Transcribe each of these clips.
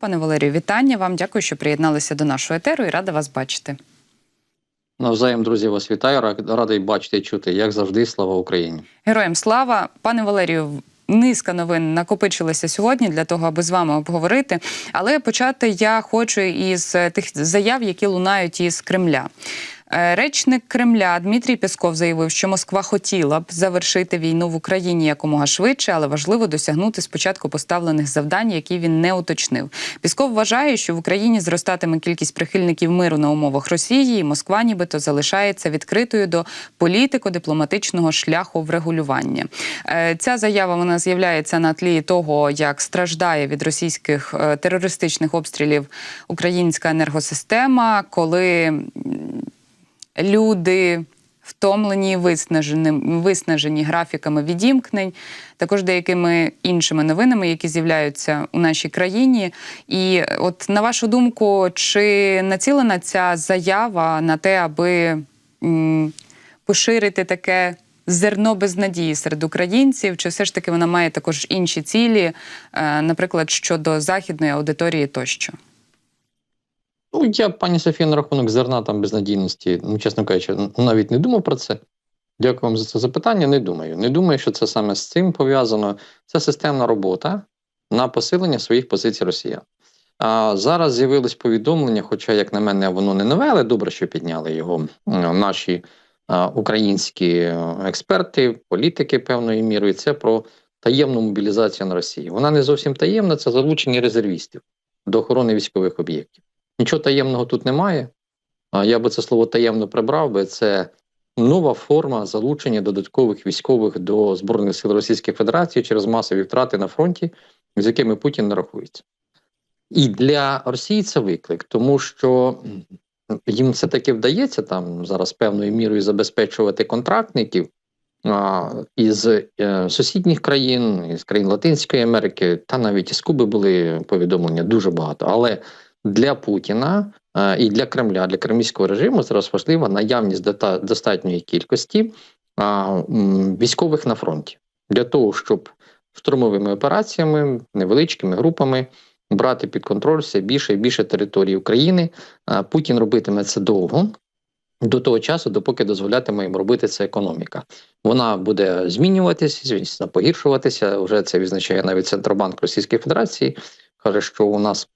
Пане Валерію, вітання вам. Дякую, що приєдналися до нашого етеру і рада вас бачити. Навзаєм, друзі, вас вітаю. Радий бачити і чути, як завжди, слава Україні. Героям слава, пане Валерію. Низка новин накопичилася сьогодні для того, аби з вами обговорити. Але почати я хочу із тих заяв, які лунають із Кремля. Е, Речник Кремля Дмитрій Пєсков заявив, що Москва хотіла б завершити війну в Україні якомога швидше, але важливо досягнути спочатку поставлених завдань, які він не уточнив. Пісков вважає, що в Україні зростатиме кількість прихильників миру на умовах Росії, і Москва, нібито залишається відкритою до політико-дипломатичного шляху врегулювання. Е, Ця заява вона з'являється на тлі того, як страждає від російських е, терористичних обстрілів українська енергосистема, коли люди втомлені, виснажені, виснажені графіками відімкнень, також деякими іншими новинами, які з'являються у нашій країні. І от на вашу думку, чи націлена ця заява на те, аби м, поширити таке зерно безнадії серед українців, чи все ж таки вона має також інші цілі, е, наприклад, щодо західної аудиторії тощо? Ну, я, пані Софія, на рахунок зерна там безнадійності, ну, чесно кажучи, навіть не думав про це. Дякую вам за це запитання. Не думаю. Не думаю, що це саме з цим пов'язано. Це системна робота на посилення своїх позицій росіян. А зараз з'явилось повідомлення, хоча, як на мене, воно не нове, але добре, що підняли його наші українські експерти, політики певною мірою. Це про таємну мобілізацію на Росії. Вона не зовсім таємна, це залучення резервістів до охорони військових об'єктів. Нічого таємного тут немає. Я би це слово таємно прибрав би. Це нова форма залучення додаткових військових до Збройних сил Російської Федерації через масові втрати на фронті, з якими Путін не рахується. І для Росії це виклик, тому що їм все таки вдається там зараз певною мірою забезпечувати контрактників а, із е, сусідніх країн, із країн Латинської Америки, та навіть із Куби були повідомлення дуже багато. Але для Путіна е, і для Кремля, для кремлівського режиму зараз важлива наявність достатньої кількості військових на фронті для того, щоб штурмовими операціями, невеличкими групами брати під контроль все більше і більше території України. А, Путін робитиме це довго. До того часу, допоки дозволятиме їм робити це економіка, вона буде змінюватися, звісно, погіршуватися. Вже це відзначає навіть Центробанк Російської Федерації. каже, що у нас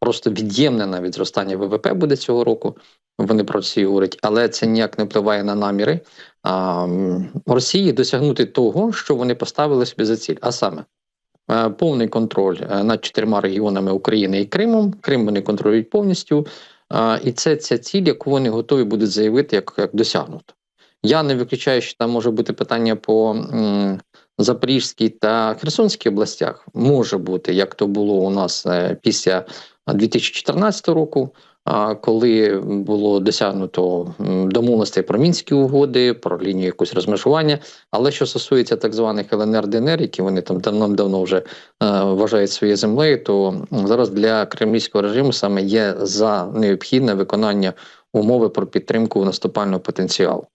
просто від'ємне навіть зростання ВВП буде цього року. Вони про це говорять, але це ніяк не впливає на наміри а, Росії досягнути того, що вони поставили собі за ціль, а саме е, повний контроль е, над чотирма регіонами України і Кримом. Крим вони контролюють повністю. І це ця ціль, яку вони готові будуть заявити, як, як досягнуто. Я не виключаю, що там може бути питання по Запорізькій та Херсонській областях. Може бути, як то було у нас е, після 2014 року, коли було досягнуто домовленостей про мінські угоди, про лінію якось розмежування. Але що стосується так званих ЛНР ДНР, які вони там давно-давно вже е, вважають своєю землею, то зараз для кремлівського режиму саме є за необхідне виконання умови про підтримку наступального потенціалу.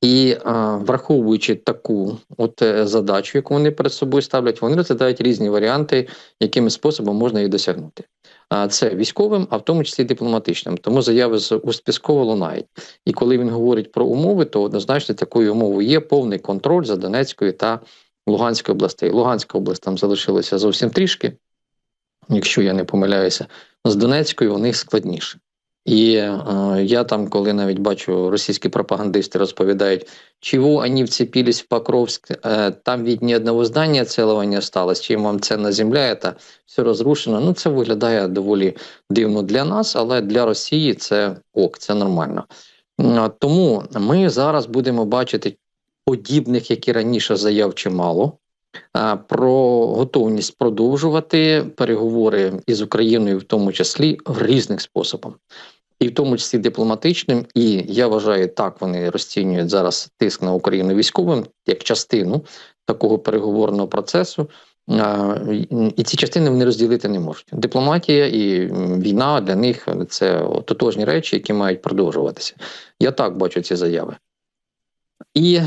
І е, враховуючи таку от е, задачу, яку вони перед собою ставлять, вони розглядають різні варіанти, якими способом можна її досягнути. А це військовим, а в тому числі дипломатичним. Тому заяви з уст Піскова лунають. І коли він говорить про умови, то однозначно такою умовою є повний контроль за Донецькою та Луганською областей. Луганська область там залишилася зовсім трішки, якщо я не помиляюся, з Донецькою у них складніше. І е, я там, коли навіть бачу російські пропагандисти розповідають, чого вони вцепились в Покровськ, е, там від ні одного здання цілого не осталось, чим вам це на земля, це все розрушено. Ну, це виглядає доволі дивно для нас, але для Росії це ок, це нормально. Тому ми зараз будемо бачити подібних, як і раніше, заяв чимало. Про готовність продовжувати переговори із Україною, в тому числі в різних способах, і в тому числі дипломатичним. І я вважаю, так вони розцінюють зараз тиск на Україну військовим як частину такого переговорного процесу. І ці частини вони розділити не можуть. Дипломатія і війна для них це тотожні речі, які мають продовжуватися. Я так бачу ці заяви. І е,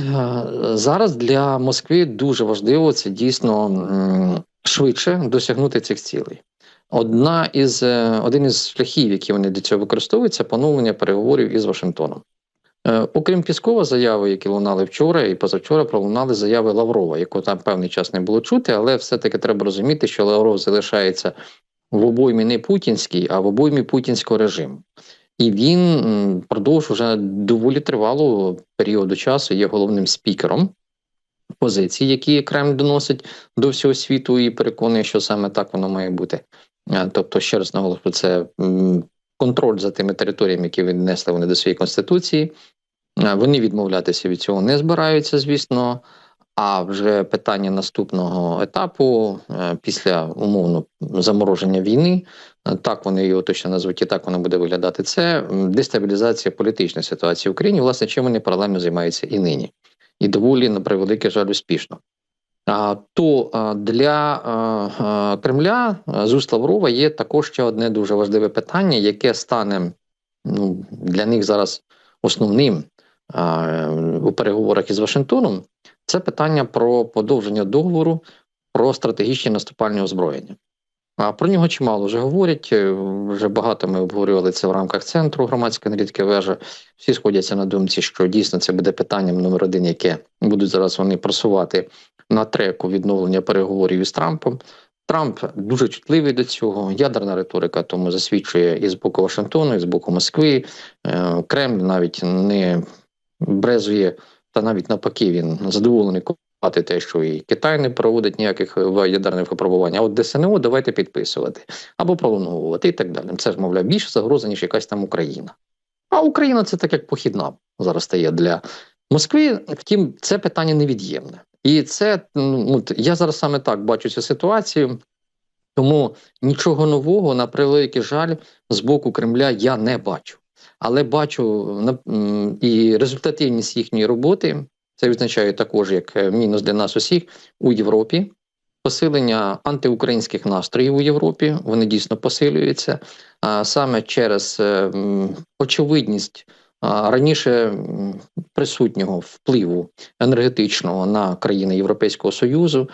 зараз для Москви дуже важливо це дійсно швидше досягнути цих цілей. Одна із е, один із шляхів, які вони для цього використовують, це поновлення переговорів із Вашингтоном. Е, Окрім Піскова, заяви, які лунали вчора і позавчора, пролунали заяви Лаврова, яку там певний час не було чути, але все-таки треба розуміти, що Лавров залишається в обоймі не путінській, а в обоймі путінського режиму. І він впродовж вже доволі тривалого періоду часу є головним спікером позицій, які Кремль доносить до всього світу і переконує, що саме так воно має бути. Тобто, ще раз наголошую, це контроль за тими територіями, які віднесли вони до своєї конституції. Вони відмовлятися від цього не збираються, звісно. А вже питання наступного етапу е, після умовно замороження війни, е, так вони його точно назвуть, і так воно буде виглядати. Це дестабілізація політичної ситуації в Україні. Власне, чим вони паралельно займаються і нині, і доволі на превеликий жаль успішно. То для Кремля а, з уст Лаврова є також ще одне дуже важливе питання, яке стане ну, для них зараз основним у переговорах із Вашингтоном. Це питання про подовження договору про стратегічне наступальне озброєння. А про нього чимало вже говорять. е, Вже багато ми обговорювали це в рамках центру громадської аналітики вежа. Всі сходяться на думці, що дійсно це буде питанням номер один, яке будуть зараз вони просувати на треку відновлення переговорів із Трампом. Трамп дуже чутливий до цього. Ядерна риторика тому засвідчує і з боку Вашингтону, і з боку Москви. Е, Кремль навіть не брезує, та навіть навпаки, він задоволений купувати те, що і Китай не проводить ніяких е, ядерних випробувань. А от ДСНО давайте підписувати або пролонговувати і так далі. Це ж, мовляв, більше загроза, ніж якась там Україна. А Україна це так як похідна зараз стає для Москви. Втім, це питання невід'ємне. І це ну, я зараз саме так бачу цю ситуацію. Тому нічого нового, на превеликий жаль, з боку Кремля я не бачу. Але бачу і результативність їхньої роботи. Це відзначає також як е, мінус для нас усіх у Європі. Посилення антиукраїнських настроїв у Європі вони дійсно посилюються саме через е, очевидність раніше присутнього впливу енергетичного на країни Європейського Союзу.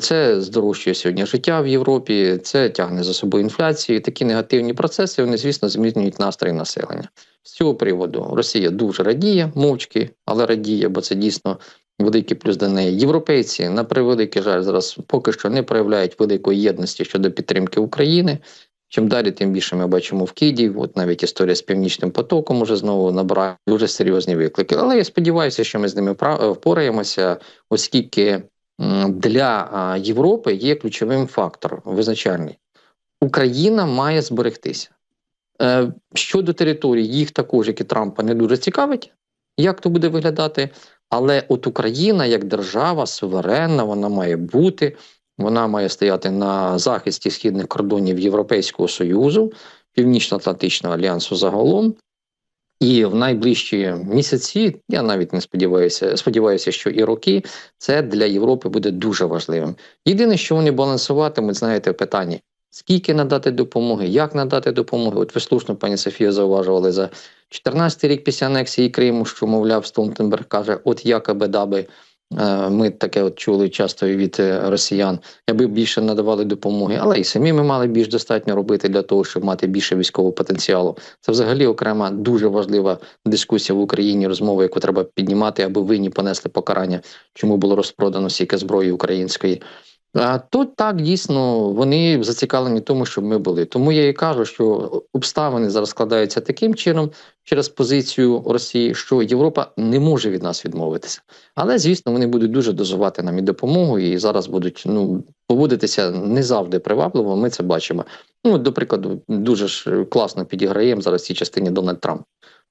Це здорожчує сьогодні життя в Європі, це тягне за собою інфляцію. Такі негативні процеси вони, звісно, змінюють настрої населення. З цього приводу Росія дуже радіє, мовчки, але радіє, бо це дійсно великий плюс до неї. Європейці, на превеликий жаль, зараз поки що не проявляють великої єдності щодо підтримки України. Чим далі, тим більше ми бачимо в Києві. От навіть історія з північним потоком уже знову набирає дуже серйозні виклики. Але я сподіваюся, що ми з ними впораємося, оскільки для Європи є ключовим фактором визначальний. Україна має зберегтися. Е, Щодо територій, їх також, як і Трампа, не дуже цікавить, як то буде виглядати. Але от Україна як держава суверенна, вона має бути, вона має стояти на захисті східних кордонів Європейського Союзу, Північно-Атлантичного альянсу загалом. І в найближчі місяці, я навіть не сподіваюся, сподіваюся, що і роки це для Європи буде дуже важливим. Єдине, що вони балансуватимуть, знаєте, в питанні скільки надати допомоги, як надати допомоги. От ви слушно, пані Софія, зауважували за 14 рік після анексії Криму, що мовляв, Столтенберг каже, от якоби даби. Е, Ми таке от чули часто від е, росіян, аби більше надавали допомоги, але і самі ми мали більш достатньо робити для того, щоб мати більше військового потенціалу. Це взагалі окрема дуже важлива дискусія в Україні, розмова, яку треба піднімати, аби винні понесли покарання, чому було розпродано стільки зброї української. Тут так дійсно вони зацікавлені тому, щоб ми були. Тому я і кажу, що обставини зараз складаються таким чином через позицію Росії, що Європа не може від нас відмовитися. Але звісно, вони будуть дуже дозувати нам і допомогу, і зараз будуть ну поводитися не завжди привабливо. Ми це бачимо. Ну, до прикладу, дуже ж класно підіграємо зараз цій частині Дональд Трамп.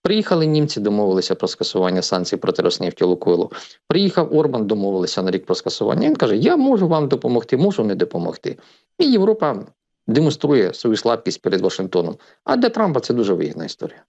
Приїхали німці, домовилися про скасування санкцій проти Роснефті Лукойлу. Приїхав Орбан, домовилися на рік про скасування. Він каже: Я можу вам допомогти, можу не допомогти. І Європа демонструє свою слабкість перед Вашингтоном. А для Трампа це дуже вигідна історія.